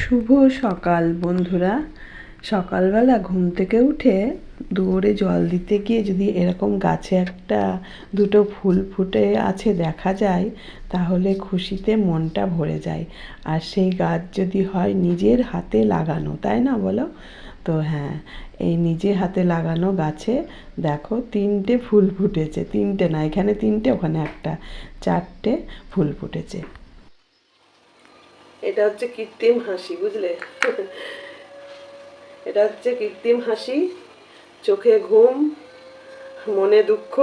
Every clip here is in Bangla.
শুভ সকাল, বন্ধুরা। সকালবেলা ঘুম থেকে উঠে দৌড়ে জল দিতে গিয়ে যদি এরকম গাছে একটা দুটো ফুল ফুটে আছে দেখা যায়, তাহলে খুশিতে মনটা ভরে যায়। আর সেই গাছ যদি হয় নিজের হাতে লাগানো, তাই না বলো? তো হ্যাঁ এই নিজে হাতে লাগানো গাছে দেখো তিনটে ফুল ফুটেছে। তিনটে না, এখানে তিনটে, ওখানে একটা। চারটে ফুল ফুটেছে। এটা হচ্ছে কৃত্রিম হাসি, বুঝলে? এটা হচ্ছে কৃত্রিম হাসি, চোখে ঘুম, মনে দুঃখ,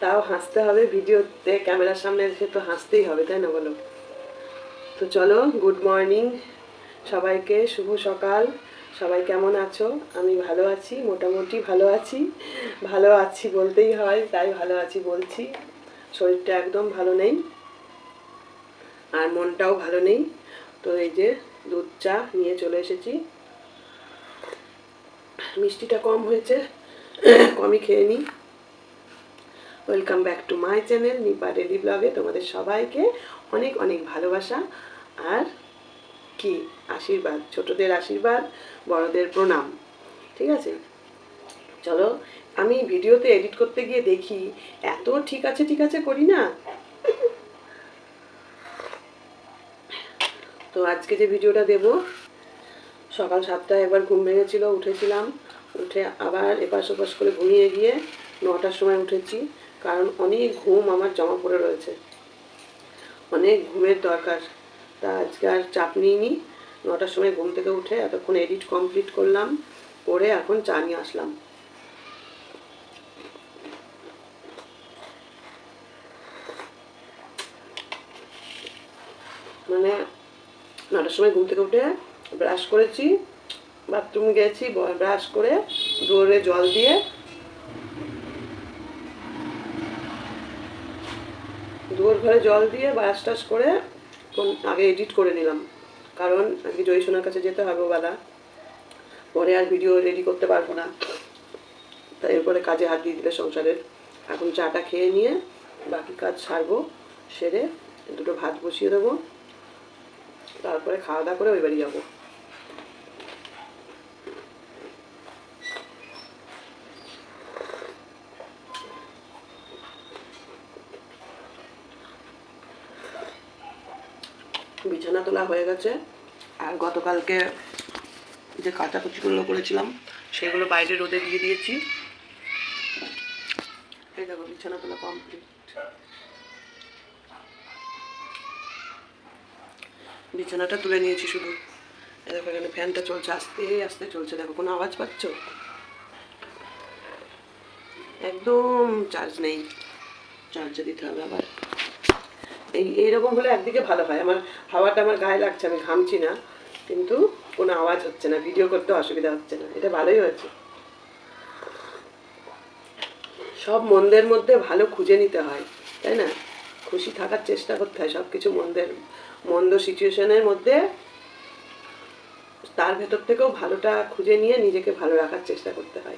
তাও হাসতে হবে। ভিডিওতে ক্যামেরার সামনে এসে তো হাসতেই হবে, তাই না বলো? তো চলো, গুড মর্নিং, সবাইকে শুভ সকাল। সবাই কেমন আছো? আমি ভালো আছি, মোটামুটি ভালো আছি। ভালো আছি বলতেই হয়, তাই ভালো আছি বলছি। শরীরটা একদম ভালো নেই, আর মনটাও ভালো নেই। তো এই যে দুধ, চা নিয়ে চলে এসেছি। মিষ্টিটা কম হয়েছে, কমই খেয়ে নিই। Welcome back to my channel Nipa daily ব্লগে তোমাদের সবাইকে অনেক অনেক ভালোবাসা আর কি? আশীর্বাদ, ছোটদের আশীর্বাদ, বড়দের প্রণাম, ঠিক আছে? চলো, আমি ভিডিওতে এডিট করতে গিয়ে দেখি, এত ঠিক আছে ঠিক আছে করি না? তো আজকে যে ভিডিওটা দেব, সকাল সাতটায় একবার ঘুম ভেঙেছিল, উঠেছিলাম। উঠে আবার এপাশ ওপাশ করে ঘুমিয়ে গিয়ে নটার সময় উঠেছি, কারণ অনেক ঘুম আমার জমা পড়ে রয়েছে। অনেক ঘুমের দরকার। তা আজকে আর চাপ নিইনি। নটার সময় ঘুম থেকে উঠে এতক্ষণ এডিট কমপ্লিট করলাম, করে এখন চা নিয়ে আসলাম। মানে নটার সময় ঘুম থেকে উঠে ব্রাশ করেছি, বাথরুম গেছি ব্রাশ করে দৌড়ে জল দিয়ে দুয়ার ঘরে জল দিয়ে ব্রাশ টাশ করে আগে এডিট করে নিলাম। কারণ আজকে জয়ী সোনার কাছে যেতে হবে বেলা পরে আর ভিডিও রেডি করতে পারব না। তাই এরপরে কাজে হাত দিয়ে দিলে সংসারের। এখন চাটা খেয়ে নিয়ে বাকি কাজ সারবো, সেরে দুটো ভাত বসিয়ে দেবো। তারপরে খাওয়া দাওয়া করে ওই বাড়ি যাব। বিছানা তোলা হয়ে গেছে। আর গতকালকে যে কাচাকুচিগুলো করেছিলাম, সেগুলো বাইরে রোদে দিয়ে দিয়েছি। এই দেখো, বিছানা তোলা কমপ্লিট বিছানাটা তুলে নিয়েছি শুধু। দেখো এখানে ফ্যানটা চলছে, আস্তে আস্তে চলছে। দেখো, কোনো আওয়াজ পাচ্ছ? একদম চার্জ নেই। চার্জে দিতে হবে আবার। এই, এইরকম হলে একদিকে ভালো হয়। আমার হাওয়াটা আমার গায়ে লাগছে, আমি ঘামছি না। কিন্তু কোনো আওয়াজ হচ্ছে না ভিডিও করতে অসুবিধা হচ্ছে না। এটা ভালোই হয়েছে। সব মন্দের মধ্যে ভালো খুঁজে নিতে হয়, তাই না? খুশি থাকার চেষ্টা করতে হয় সব কিছু মন্দের, মন্দ সিচুয়েশনের মধ্যে তার ভেতর থেকেও ভালোটা খুঁজে নিয়ে নিজেকে ভালো রাখার চেষ্টা করতে হয়।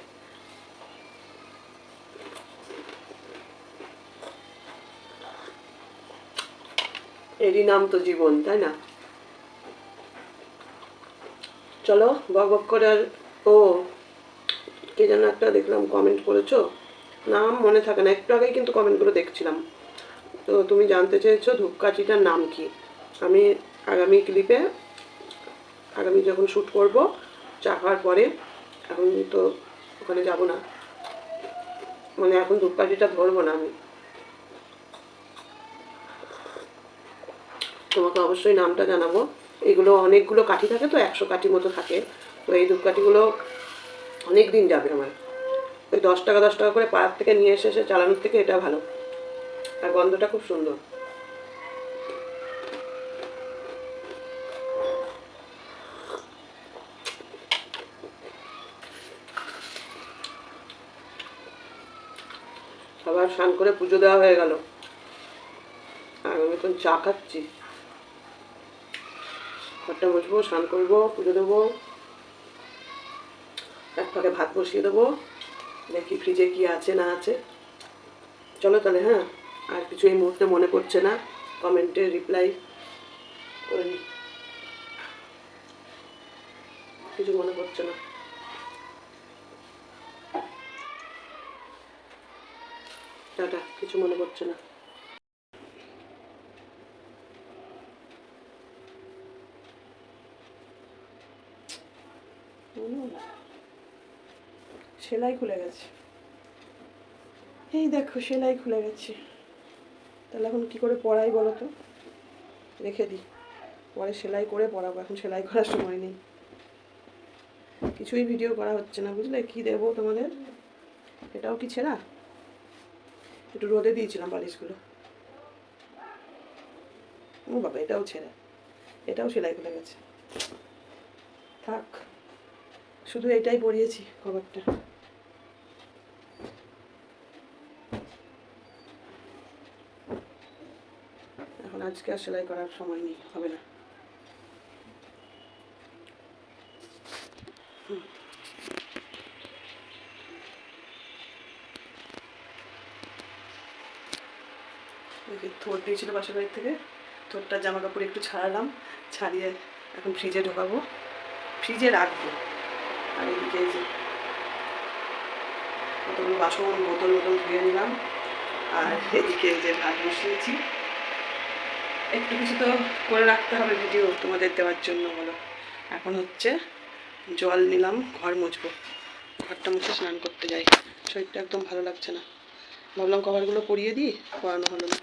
এরই নাম তো জীবন, তাই না? চলো, বক বক করে আর, ও, কে যেন একটা দেখলাম কমেন্ট করেছ। নাম মনে থাকে না, একটু আগেই কিন্তু কমেন্টগুলো দেখছিলাম। তো তুমি জানতে চেয়েছো ধূপকাঠিটার নাম কি। আমি আগামী ক্লিপে, আগামী যখন শ্যুট করব, চা পরে, এখন তো ওখানে যাব না। মানে এখন ধূপকাঠিটা ধরবো না আমি। তোমাকে অবশ্যই নামটা জানাব। এগুলো অনেকগুলো কাঠি থাকে তো, একশো কাঠি মতো থাকে। তো এই ধূপকাঠিগুলো অনেক দিন যাবে আমার। ওই দশ টাকা দশ টাকা করে পাড়ার থেকে নিয়ে এসে এসে চালানোর থেকে এটা ভালো। আর গন্ধটা খুব সুন্দর। সবার স্নান করে পুজো দেওয়া হয়ে গেল। আর আমি এখন চা খাচ্ছি। ঘরটা বসবো স্নান করব, পুজো দেবো। এক ফাঁকে ভাত বসিয়ে দেবো। দেখি ফ্রিজে কি আছে না আছে। চলো তাহলে হ্যাঁ? আর কিছু এই মুহূর্তে মনে পড়ছে না। কমেন্টে রিপ্লাই করে কিছু মনে করছে না। টাটা, কিছু মনে করছে না। সেলাই খুলে গেছে। এই দেখো, সেলাই খুলে গেছে। তাহলে এখন কি করে পড়াই বলো তো? রেখে দিই। পরে সেলাই করে পড়াবো, এখন সেলাই করার সময় নেই। কিছুই ভিডিও করা হচ্ছে না, বুঝলে? কি দেবো তোমাদের? এটাও কি ছেঁড়া? একটু রোদে দিয়েছিলাম বালিশগুলো। ও বাবা, এটাও ছেঁড়া। এটাও সেলাই খুলে গেছে। থাক, শুধু এটাই পরিয়েছি খবরটা এখন আজকে আর সেলাই করার সময় নেই, হবে না। ওই দিয়েছিল বাসার বাড়ির থেকে, থোরটা জামা কাপড় একটু ছাড়ালাম, ছাড়িয়ে এখন ফ্রিজে ঢোকাবো। ফ্রিজে রাখব। আর এদিকে যে কতগুলো বাসন, বোতল বোতল ধুয়ে নিলাম। আর এদিকে যে ভাত বসিয়েছি। একটু কিছু তো করে রাখতে হবে ভিডিও তোমাদের দেওয়ার জন্য বলো। এখন হচ্ছে জল নিলাম, ঘর মুছবো। ঘরটা মুছে স্নান করতে যাই। শরীরটা একদম ভালো লাগছে না। ভাবলাম কভারগুলো পরিয়ে দিই পরানো হলো না।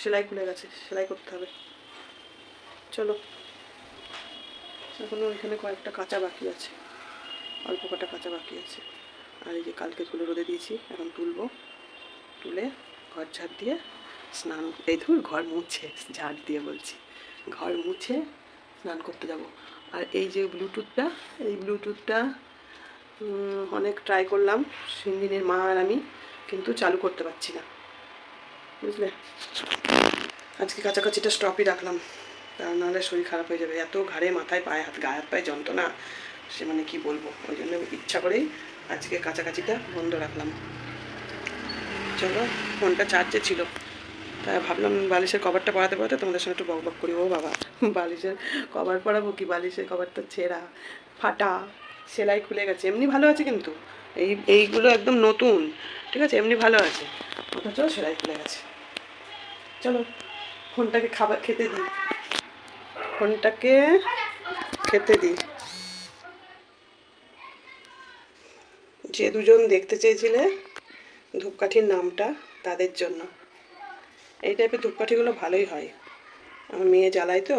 সেলাই খুলে গেছে, সেলাই করতে হবে। চলো। এখানে কয়েকটা কাঁচা বাকি আছে। অল্প কটা কাঁচা বাকি আছে। আর এই যে কালকে তুলে রোদে দিয়েছি, এখন তুলবো। তুলে ঘর ঝাড় দিয়ে স্নান, এই ধর ঘর মুছে ঝাড় দিয়ে বলছি। ঘর মুছে স্নান করতে যাব। আর এই যে ব্লুটুথটা, এই ব্লুটুথটা অনেক ট্রাই করলাম সিঞ্জিনের মা আর আমি, কিন্তু চালু করতে পারছি না। বুঝলে? আজকে কাছাকাছিটা স্টপই রাখলাম। তা নাহলে শরীর খারাপ হয়ে যাবে। এত ঘাড়ে, মাথায়, পায়ে, হাত, গায়ে হাত, পায়ে যন্ত্রণা। সে মানে কি বলব? ওই জন্য ইচ্ছা করেই আজকে কাছাকাছিটা বন্ধ রাখলাম। চলো, ফোনটা চার্জে ছিল। তাই ভাবলাম বালিশের কভারটা পরাতে পরাতে তোমাদের সঙ্গে একটু বক বক করি। ও বাবা, বালিশের কভার পড়াবো কি? বালিশের কভার তো ছেঁড়া, ফাটা, সেলাই খুলে গেছে। এমনি ভালো আছে কিন্তু। এই, এইগুলো একদম নতুন, ঠিক আছে? এমনি ভালো আছে। অথচ সেলাই খুলে গেছে। চলো, ফোনটাকে খাবার, খেতে দিই। ফোনটাকে খেতে দিই। যে দুজন দেখতে চেয়েছিলে ধূপকাঠির নামটা তাদের জন্য। এই টাইপের ধূপকাঠিগুলো ভালোই হয়। আমার মেয়ে জ্বালায় তো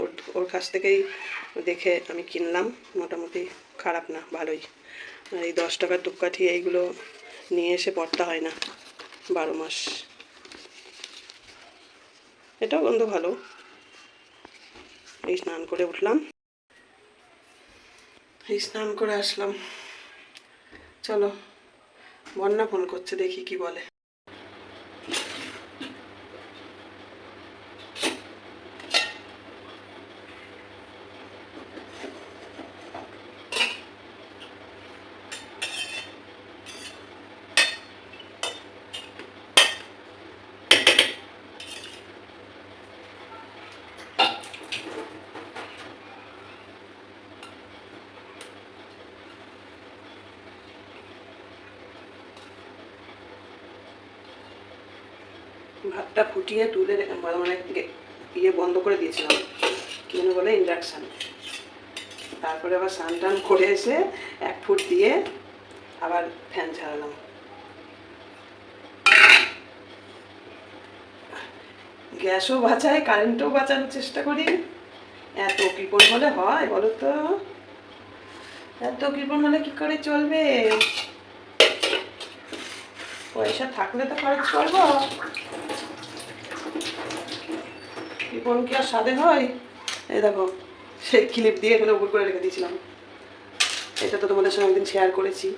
ওর ওর কাছ থেকেই দেখে আমি কিনলাম, মোটামুটি খারাপ না, ভালোই। আর এই দশ টাকার ধূপকাঠি এইগুলো নিয়ে এসে পড়তে হয় না, বারো মাস। এটাও গন্ধ ভালো। এই স্নান করে উঠলাম। এই স্নান করে আসলাম। চলো, বন্যা ফোন করছে, দেখি কি বলে। ভাতটা ফুটিয়ে তুলে মানে ইয়ে বন্ধ করে দিয়েছিলাম। কি যেন বলে ইন্ডাকশান তারপরে আবার স্নান টান করে এসে এক ফুট দিয়ে আবার ফ্যান ছাড়ালাম। গ্যাসও বাঁচায় কারেন্টও বাঁচানোর চেষ্টা করি। এত কৃপণ হলে হয় বলো তো? এত কৃপণ হলে কি করে চলবে? পয়সা থাকলে তো খরচ করব। কৃপণ কি আর সাদে হয়? এই দেখো, সেই ক্লিপ দিয়ে এখানে উপর করে রেখে দিয়েছিলাম। এটা তো তোমাদের সঙ্গে একদিন শেয়ার করেছি।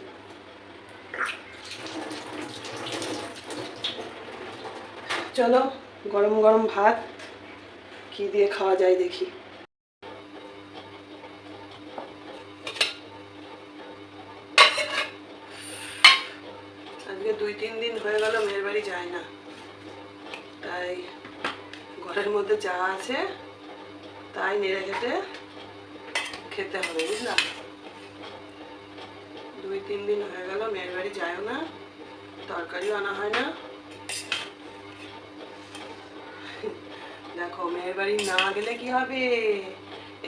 চলো, গরম গরম ভাত, কি দিয়ে খাওয়া যায় দেখি। নেড়ে ঘেটে খেতে হবে বুঝলাম দুই, তিন দিন হয়ে গেল, মেয়ের বাড়ি যায়ও না, তরকারিও আনা হয় না। দেখো, মেয়ের বাড়ি না গেলে কি হবে?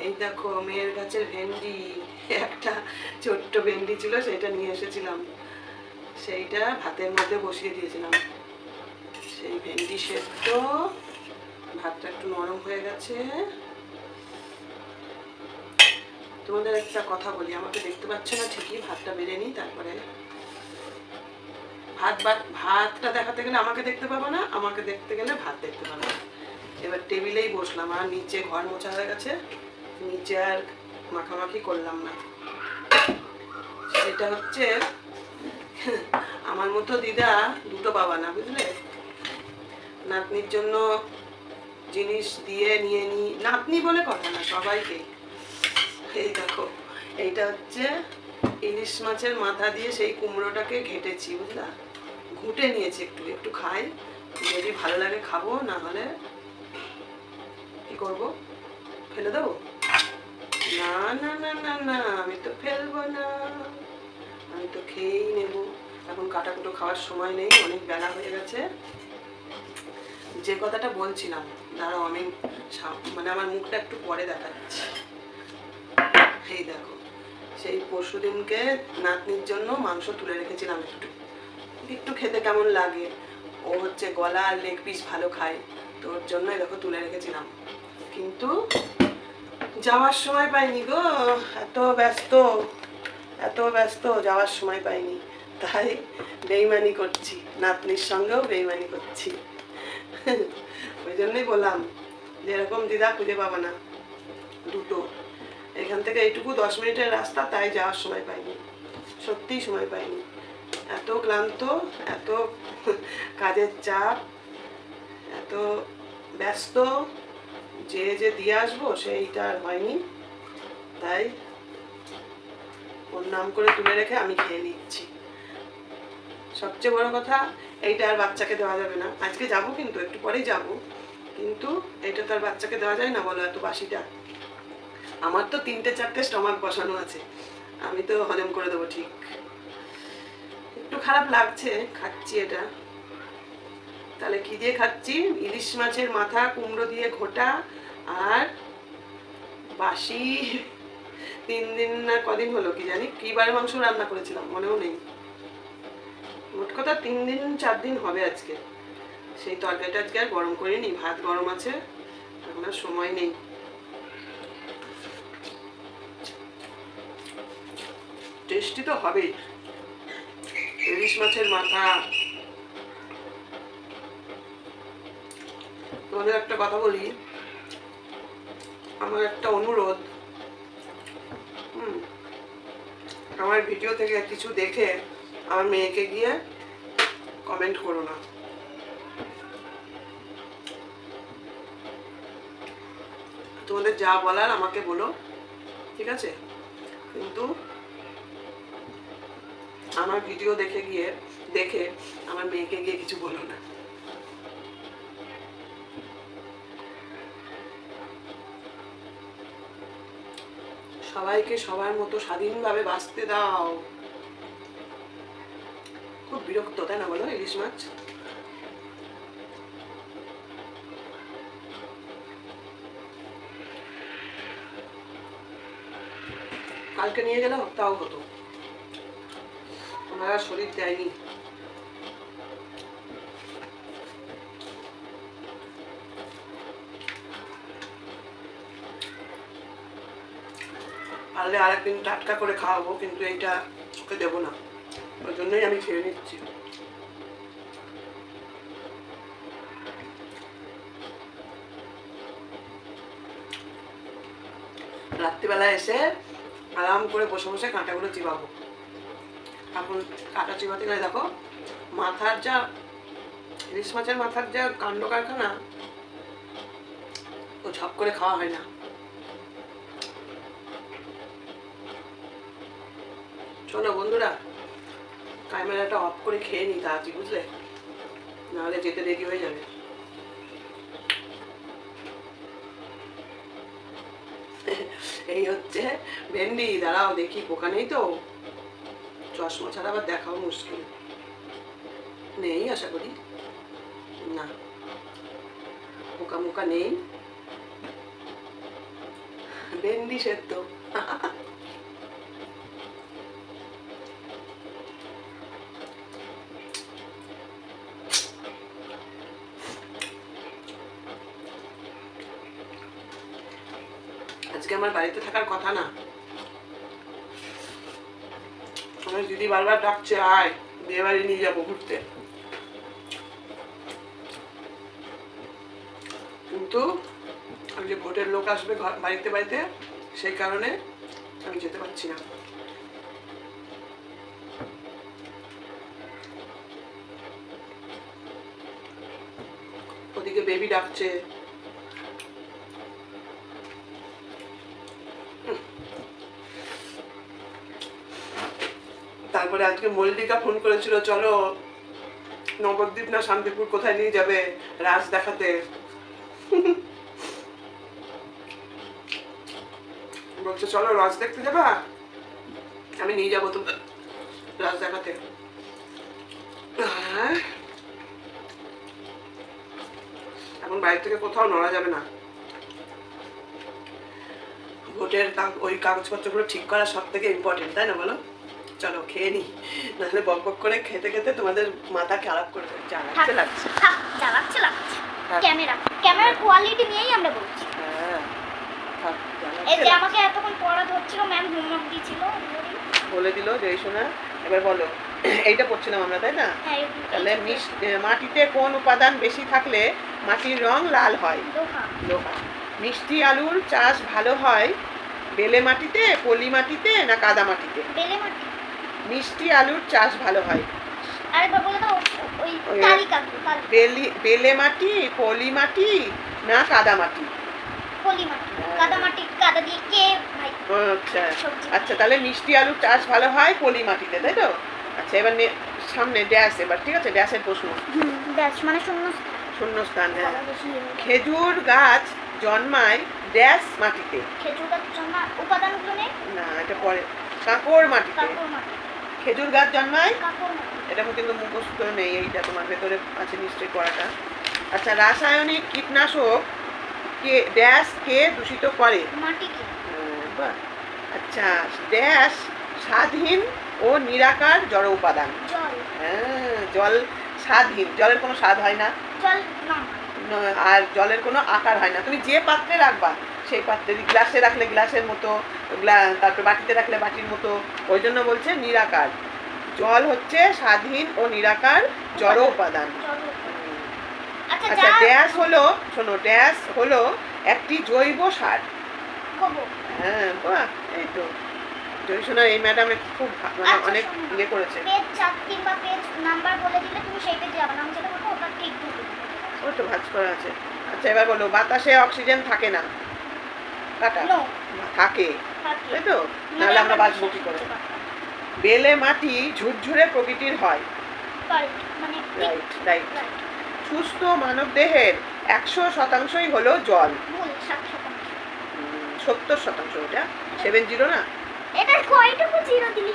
এই দেখো, মেয়ের গাছের ভেন্ডি, একটা ছোট্ট ভেন্ডি ছিল, সেটা নিয়ে এসেছিলাম। সেইটা ভাতের মধ্যে বসিয়ে দিয়েছিলাম। সেই ভেন্ডি সেদ্ধ, ভাতটা একটু নরম হয়ে গেছে। তোমাদের একটা কথা বলি, আমাকে দেখতে পাচ্ছ না ঠিকই, ভাতটা বেড়ে নিই, তারপরে ভাত ভাত ভাতটা দেখাতে গেলে আমাকে দেখতে পাবো না, আমাকে দেখতে গেলে ভাত দেখতে পাবো না। এবার টেবিলেই বসলাম, আর নিচে ঘর মোছা হয়ে গেছে, নিচে আর মাখামাখি করলাম না। সেটা হচ্ছে, আমার মতো দিদা দুটো বাবা না, বুঝলে? নাতনির জন্য জিনিস দিয়ে নিয়ে নি, নাতনি বলে কথা না, সবাইকে। এই দেখো, এইটা হচ্ছে ইলিশ মাছের মাথা দিয়ে সেই কুমড়োটাকে ঘেটেছি, বুঝলা? ঘুটে নিয়েছি একটু একটু খাই। যদি ভালো লাগে খাব, না হলে কি করব? ফেলে দেবো? না না না না না, আমি তো ফেলব না। আমি তো খেয়েই নেব। এখন কাটাকুটো খাওয়ার সময় নেই, অনেক বেলা হয়ে গেছে। যে কথাটা বলছিলাম, দাঁড়াও আমি মানে আমার মুখটা একটু পরে দেখাচ্ছি। এই দেখো, সেই পরশু দিনকে নাতনির জন্য মাংস তুলে রেখেছিলাম একটু। একটু খেতে কেমন লাগে? ও হচ্ছে গলা আর লেগ পিস ভালো খায়, তো ওর জন্য দেখো তুলে রেখেছিলাম। কিন্তু যাওয়ার সময় পাইনি গো, এত ব্যস্ত এত ব্যস্ত যাওয়ার সময় পাইনি। তাই বেইমানি করছি, নাতনির সঙ্গেও বেইমানি করছি। ওই জন্যই বললাম যে এরকম দিদা খুঁজে পাবো না, দুটো। এখান থেকে এইটুকু দশ মিনিটের রাস্তা, তাই যাওয়ার সময় পাইনি। সত্যিই সময় পাইনি। এত ক্লান্ত, এত কাজের চাপ, এত ব্যস্ত, যে যে দিয়ে আসব সেইটা আর হয়নি। তাই ওর নাম করে তুলে রেখে আমি খেয়ে নিচ্ছি। সবচেয়ে বড় কথা, এইটা আর বাচ্চাকে দেওয়া যাবে না। আজকে যাব কিন্তু, একটু পরেই যাব। কিন্তু এটা তো আর বাচ্চাকে দেওয়া যায় না, বলো এত বাসিটা। আমার তো তিনটে, চারটে স্টমাক বসানো আছে। আমি তো হজম করে দেবো ঠিক। একটু খারাপ লাগছে, খাচ্ছি এটা। তাহলে কি দিয়ে খাচ্ছি? ইলিশ মাছের মাথা, কুমড়ো দিয়ে ঘোটা আর বাসি। তিন দিন না কদিন হলো কি জানি? কি বারে মাংস রান্না করেছিলাম, মনেও নেই। মোট কথা তিন দিন, চার দিন হবে আজকে। সেই তরকারিটা আজকে আর গরম করিনি, ভাত গরম আছে। আর সময় নেই। টেস্টি তো হবেই ইলিশ মাছের মাথা। তোমাদের একটা কথা বলি। আমার একটা অনুরোধ। হুম, আমার ভিডিও থেকে কিছু দেখে আমার মেয়েকে গিয়ে কমেন্ট করো না। তোমাদের যা বলার আমাকে বলো। ঠিক আছে? কিন্তু আমার ভিডিও দেখে গিয়ে, দেখে আমার মেয়েকে গিয়ে কিছু বলো না। সবাইকে সবার মতো স্বাধীনভাবে বাঁচতে দাও। খুব বিরক্ত, তাই না বলো ইলিশ মাছ? কালকে নিয়ে গেলে তাও হতো। ওনারা শরীর দেয়নি। পারলে আরেকদিন টাটকা করে খাওয়াবো, কিন্তু এইটা ওকে দেবো না। ওই জন্যই আমি খেয়ে নিচ্ছি। রাত্রিবেলা এসে আরাম করে বসে বসে কাঁটাগুলো চিবাবো। এখন কাঁটা চিবাতে গেলে দেখো, মাথার যা ইলিশ মাছের মাথার যা কাণ্ড কারখানা, ও ঝপ করে খাওয়া হয় না। চলো বন্ধুরা, ক্যামেরাটা অফ করে খেয়ে নি তাড়াতাড়ি, বুঝলে? নাহলে যেতে দেরি হয়ে যাবে। এই হচ্ছে ভেন্ডি, দাঁড়াও দেখি পোকা নেই তো। চশমা ছাড়া আবার দেখাও মুশকিল। নেই আশা করি। না। নেই। সেদ্ধ। আজকে আমার বাড়িতে থাকার কথা না। আমার দিদি বারবার ডাকছে, আয়, বিয়ে বাড়ি নিয়ে যাব ঘুরতে। কিন্তু ওই যে ভোটের লোক আসবে বাড়িতে বাড়িতে, সেই কারণে আমি যেতে পারছি না। ওদিকে বেবি ডাকছে তারপরে আজকে মল্লিকা ফোন করেছিল চলো নবদ্বীপ না শান্তিপুর কোথায় নিয়ে যাবে রাজ দেখাতে? বলছে চলো রাজ দেখতে যাবা? আমি নিয়ে যাব তুমি রাজ দেখাতে। আহ, এখন বাইরে থেকে কোথাও নড়া যাবে না। ভোটের ওই কাগজপত্রগুলো ঠিক করা সব থেকে ইম্পর্টেন্ট তাই না বলো? চলো খেয়ে নি। নাহলে বক বক করে খেতে খেতে তোমাদের মাথা খারাপ করে দেবে। যা লাগছে যা লাগছে লাগছে। ক্যামেরা ক্যামেরার কোয়ালিটি নিয়েই আমরা বলছি। হ্যাঁ এই যে আমাকে এতক্ষণ পড়া ধরছিল ম্যাম হোমওয়ার্ক দিয়েছিল বলে। দিল যে শোনা এবার বলো এইটা পড়ছিলাম আমরা তাই না? হ্যাঁ তাহলে মাটিতে কোন উপাদান বেশি থাকলে মাটির রং লাল হয়? লোহা। মিষ্টি আলুর চাষ ভালো হয় বেলে মাটিতে পলি মাটিতে না কাদা মাটিতে? বেলে মাটি মিষ্টি আলুর চাষ ভালো হয়। বলে ওই মাটি পলি মাটি না কাদা মাটি? পলি মাটি কাদা মাটি কাদা দিয়ে কে ভাই? আচ্ছা আচ্ছা তাহলে মিষ্টি আলুর চাষ ভালো হয় পলি মাটিতে তাই তো? আচ্ছা এবার সামনে ড্যাশ এবার ঠিক আছে ড্যাশের প্রশ্ন। মানে শূন্য শূন্যস্থান হ্যাঁ। খেজুর গাছ জন্মায় ড্যাশ মাটিতে। খেজুর গাছ উপাদানগুলো নেই? না এটা পরে কাঁকড় মাটিতে। কাকর খেজুর গাছ জন্মায়? এটা কিন্তু মুখস্থ নেই এইটা তোমার ভেতরে আছে নিশ্চয়ই পড়াটা আচ্ছা রাসায়নিক কীটনাশক কে ড্যাশ কে দূষিত করে। আচ্ছা ড্যাশ স্বাধীন ও নিরাকার জড় উপাদান। জল। হ্যাঁ জল স্বাধীন। জলের কোনো স্বাদ হয় ন- আর জলের কোনো আকার হয় না। তুমি যে পাত্রে রাখবা সেই পাত্রে গ্লাসে রাখলে গ্লাসের মতো তারপর বাটিতে রাখলে বাটির মতো। ওই জন্য বলছে নিরাকার। জল হচ্ছে স্বাধীন ও নিরাকার জড় উপাদান। আচ্ছা আচ্ছা ড্যাশ হলো শোনো ড্যাশ হলো একটি জৈব সার। হ্যাঁ বাহ এই তো। জয়সোনা এই ম্যাডামে খুব মানে আচ্ছা, অনেক ইয়ে করেছে। পেজ চার তিন পেজ নাম্বার বলে দিলে তুমি সেই পেজে যাবে না আমি যেটা বলব ওটা ঠিক দিয়ে ওই তো ভাজ করা আছে। আচ্ছা এবার বলো বাতাসে অক্সিজেন থাকে না। থাকে। তাই তো? নাহলে আমরা বাঁচবো কি করে? বেলে মাটি ঝুরঝুরে প্রকৃতির হয়। মানে রাইট রাইট রাইট সুস্থ মানব দেহের একশো শতাংশই হলো জল। সত্তর শতাংশ এটা? সেভেন জিরো না? এটা কয়টুকু জিরো দিলি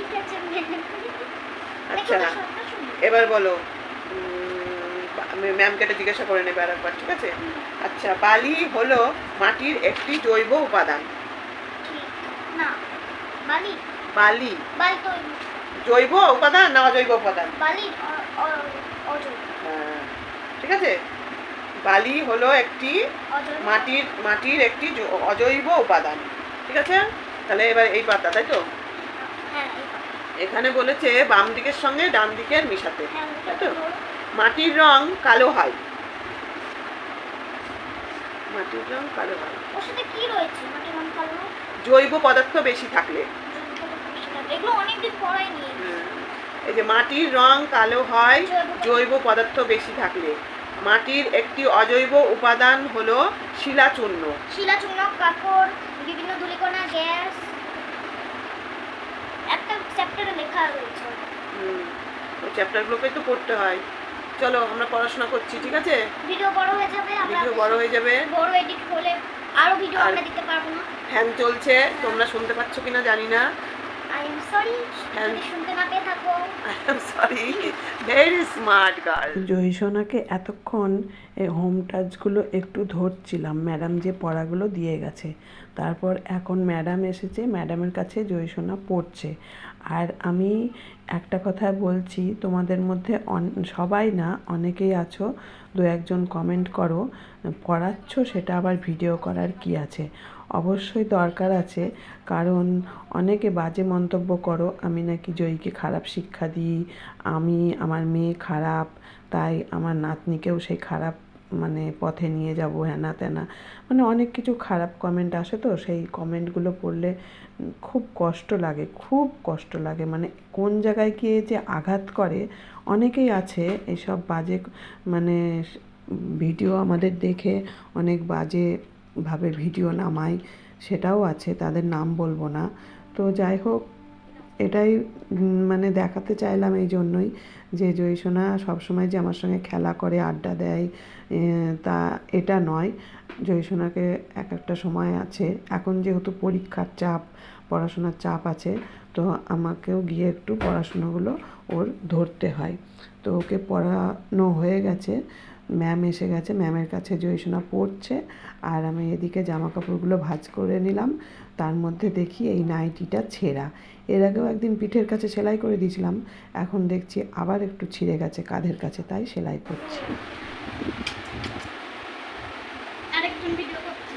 আচ্ছা। এবার বলো। আমি ম্যামকে এটা জিজ্ঞাসা করে নেবে আর একবার ঠিক আছে? আচ্ছা বালি হলো মাটির একটি জৈব উপাদান। না বালি। বালি। বালি তো জৈব উপাদান না অজৈব উপাদান? হ্যাঁ, ঠিক আছে? বালি হলো একটি মাটির মাটির একটি অজৈব উপাদান ঠিক আছে? তাহলে এবার এই পাতা তাই তো? হ্যাঁ। এখানে বলেছে বাম দিকের সঙ্গে ডান দিকের মিশাতে হ্যাঁ তাই তো। মাটির রং কালো হয়। মাটির রং কালো হয়। ওর সাথে কি রয়েছে? মাটির রং কালো জৈব পদার্থ বেশি থাকলে। এগুলো অনেকদিন পড়াই নিয়ে এই যে মাটির রং কালো হয় জৈব- পদার্থ। বেশি থাকলে। মাটির একটি অজৈব উপাদান হলো শিলাচূর্ণ। শিলা চুনক কাকড় বিভিন্ন ধূলিকণা গ্যাস। একটা চ্যাপ্টারে লেখা রয়েছে। হুম, ওই চ্যাপ্টারগুলোকে তো পড়তে হয়। চলো আমরা পড়াশোনা করছি ঠিক আছে? ভিডিও বড় হয়ে যাবে আমরা ভিডিও বড় হয়ে যাবে। বড় এডিট হলে আরও ভিডিও আমরা দিতে পারব না। ফ্যান চলছে তোমরা শুনতে পাচ্ছ কিনা জানি না। আই এম সরি যদি শুনতে না পেয়ে থাকো। I am sorry very smart girl জয়সোনাকে এতক্ষণ এই হোম টাচগুলো একটু ধরছিলাম ম্যাডাম যে পড়াগুলো দিয়ে গেছে। তারপর এখন ম্যাডাম এসেছে ম্যাডামের কাছে জয়সোনা পড়ছে। আর আমি একটা কথা বলছি, তোমাদের মধ্যে সবাই না অনেকেই আছো, দু একজন কমেন্ট করো, পড়াচ্ছ সেটা আবার ভিডিও করার কি আছে? অবশ্যই দরকার আছে, কারণ অনেকে বাজে মন্তব্য করো, আমি নাকি জয়ীকে খারাপ শিক্ষা দিই, আমি, আমার মেয়ে খারাপ, তাই আমার নাতনিকেও সেই খারাপ মানে পথে নিয়ে যাব হ্যানা ত্যানা মানে অনেক কিছু খারাপ কমেন্ট আসে তো, সেই কমেন্টগুলো পড়লে খুব কষ্ট লাগে, খুব কষ্ট লাগে। মানে কোন জায়গায় গিয়ে যে আঘাত করে, অনেকেই আছে এসব বাজে মানে ভিডিও আমাদের দেখে, অনেক বাজে ভাবে ভিডিও নামায় সেটাও আছে, তাদের নাম বলব না। তো যাই হোক, এটাই মানে দেখাতে চাইলাম এই জন্যই যে জয়সোনা সবসময় যে আমার সঙ্গে খেলা করে, আড্ডা দেয় তা এটা নয়। জয়সোনাকে এক একটা সময় আছে। এখন যেহেতু পরীক্ষার চাপ, পড়াশোনার চাপ আছে, তো আমাকেও গিয়ে একটু পড়াশুনোগুলো ওর ধরতে হয়। তো ওকে পড়ানো হয়ে গেছে। ম্যাম এসে গেছে। ম্যামের কাছে জয়সোনা পড়ছে আর আমি এদিকে জামা কাপড়গুলো ভাঁজ করে নিলাম। তার মধ্যে দেখি এই নাইটিটা ছেঁড়া। এর আগেও একদিন পিঠের কাছে সেলাই করে দিয়েছিলাম। এখন দেখছি আবার একটু ছিঁড়ে গেছে কাঁধের কাছে, তাই সেলাই করছি। আরেকজন ভিডিও করছি।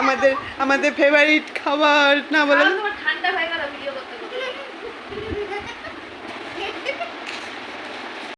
আমাদের আমাদের ফেভারিট খাবার। না বলে।